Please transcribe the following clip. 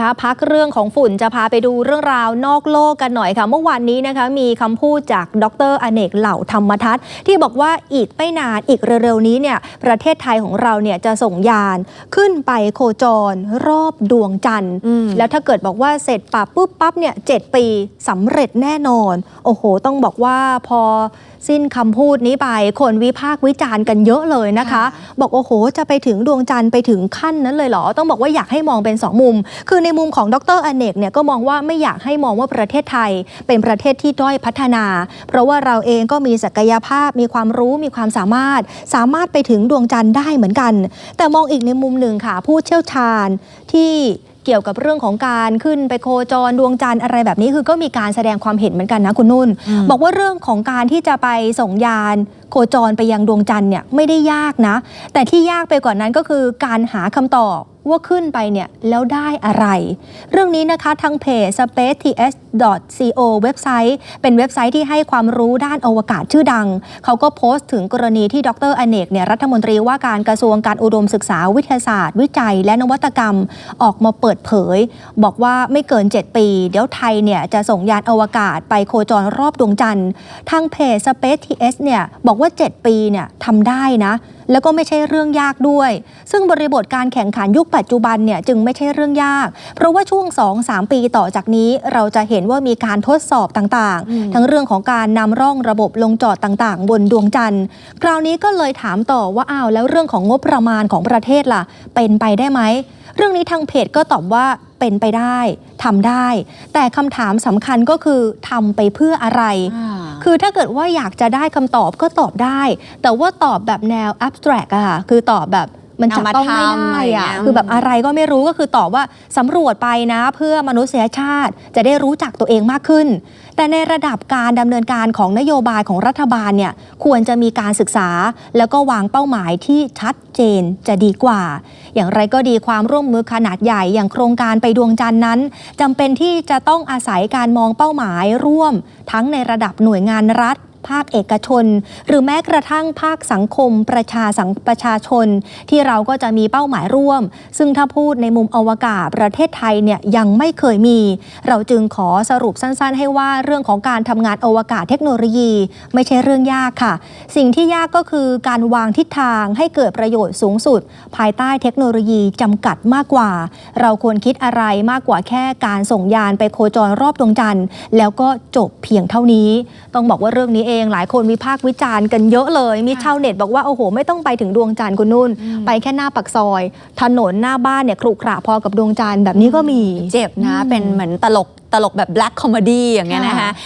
คะพักเรื่องของฝุ่นจะพาไปดูเรื่องราวนอกโลกกันหน่อยค่ะ เมื่อวานนี้นะคะ มีคำพูดจากดรอเนกเหล่าธรรมทัศน์ที่บอกว่าอีกไม่นานอีกเร็วๆนี้เนี่ยประเทศไทยของเราเนี่ยจะส่งยานขึ้นไปโคจรรอบดวงจันทร์อืมแล้วถ้าเกิดบอกว่าเสร็จปับปุ๊บปั๊บเนี่ยเจ็ดปีสำเร็จแน่นอน โอ้โห ต้องบอกว่าพอ สิ้นคำพูดนี้ไป คนวิพากษ์วิจารณ์กันเยอะเลยนะคะค่ะบอกโอ้โห จะไปถึงดวงจันทร์ไปถึงขั้นนั้นเลยเหรอ ต้องบอกว่าอยากให้มองเป็นสองมุม คือในมุมของดรอเนกเนี่ยก็มองว่าไม่อยากให้มองว่าประเทศไทย เป็นประเทศที่ด้อยพัฒนา เพราะว่าเราเองก็มีศักยภาพมีความรู้มีความสามารถ สามารถไปถึงดวงจันทร์ได้เหมือนกัน แต่มองอีกในมุมหนึ่งค่ะ ผู้เชี่ยวชาญที่ เกี่ยวกับเรื่องของการขึ้นไปโคจรดวงจันทร์อะไรแบบนี้คือก็มีการแสดงความเห็นเหมือนกันนะคุณนุ่นอืมบอกว่าเรื่องของการที่จะไปส่งยานโคจรไปยังดวงจันทร์เนี่ยไม่ได้ยากนะ แต่ที่ยากไปกว่านั้นก็คือการหาคำตอบว่าขึ้นไปเนี่ยแล้วได้อะไร เรื่องนี้นะคะทางเพจ spaceTS.co เว็บไซต์ เป็นเว็บไซต์ที่ให้ความรู้ด้านอวกาศชื่อดัง เขาก็โพสต์ถึงกรณีที่ดรอเนกเนี่ยรัฐมนตรีว่าการกระทรวงการอุดมศึกษาวิทยาศาสตร์ วิจัย และนวัตกรรมออกมาเปิดเผย บอกว่าไม่เกิน 7 ปี เดี๋ยวไทยเนี่ยจะส่งยานอวกาศไปโคจรรอบดวงจันทร์ทางเพจ Space TS เนี่ยบอกว่า 7 ปีเนี่ยทำได้นะ แล้วก็ไม่ใช่เรื่องยากด้วย ซึ่งบริบทการแข่งขันยุคปัจจุบันเนี่ยจึงไม่ใช่เรื่องยาก เพราะว่าช่วง 2-3 ปีต่อจากนี้เราจะเห็นว่ามีการทดสอบต่างอืมๆทั้งเรื่องของการนำร่องระบบลงจอดต่างๆ บนดวงจันทร์ คราวนี้ก็เลยถามต่อว่าอ้าวแล้วเรื่องของงบประมาณของประเทศล่ะ เป็นไปได้ไหมเรื่องนี้ทางเพจก็ตอบว่าเป็นไปได้ทำได้ แต่คำถามสำคัญก็คือทำไปเพื่ออะไรอ่า คือถ้าเกิดว่าอยากจะได้คำตอบก็ตอบได้ แต่ว่าตอบแบบแนว abstract อะค่ะ คือตอบแบบ มันจับต้องไม่นามธรรมได้อะไรอย่างอะเงี้ยคือแบบอะไรก็ไม่รู้ก็คือตอบว่าสำรวจไปนะ เพื่อมนุษยชาติจะได้รู้จักตัวเองมากขึ้น แต่ในระดับการดำเนินการของนโยบายของรัฐบาลเนี่ยควรจะมีการศึกษา แล้วก็วางเป้าหมายที่ชัดเจนจะดีกว่า อย่างไรก็ดีความร่วมมือขนาดใหญ่อย่างโครงการไปดวงจันทร์นั้นจำเป็นที่จะต้องอาศัยการมองเป้าหมายร่วม ทั้งในระดับหน่วยงานรัฐ ภาคเอกชน หรือแม้กระทั่งภาคสังคมประชาสังประชาชน ที่เราก็จะมีเป้าหมายร่วม ซึ่งถ้าพูดในมุมอวกาศประเทศไทยเนี่ยยังไม่เคยมี เราจึงขอสรุปสั้นๆ ให้ว่าเรื่องของการทำงานอวกาศเทคโนโลยี ไม่ใช่เรื่องยากค่ะ สิ่งที่ยากก็คือการวางทิศทางให้เกิดประโยชน์สูงสุด ภายใต้เทคโนโลยีจำกัดมากกว่า เราควรคิดอะไรมากกว่าแค่การส่งยานไปโคจรรอบดวงจันทร์แล้วก็จบเพียงเท่านี้ ต้องบอกว่าเรื่องนี้เองหลายคนวิพากษ์วิจารณ์กันเยอะเลย มีชาวเน็ตบอกว่า โอ้โห ไม่ต้องไปถึงดวงจันทร์คุณนุ่น ไปแค่หน้าปักซอย ถนนหน้าบ้านเนี่ยครุขระพอกับดวงจันทร์แบบนี้ก็มี เจ็บนะอืมเป็นเหมือนตลกตลกแบบ black comedy อย่างเงี้ยนะคะ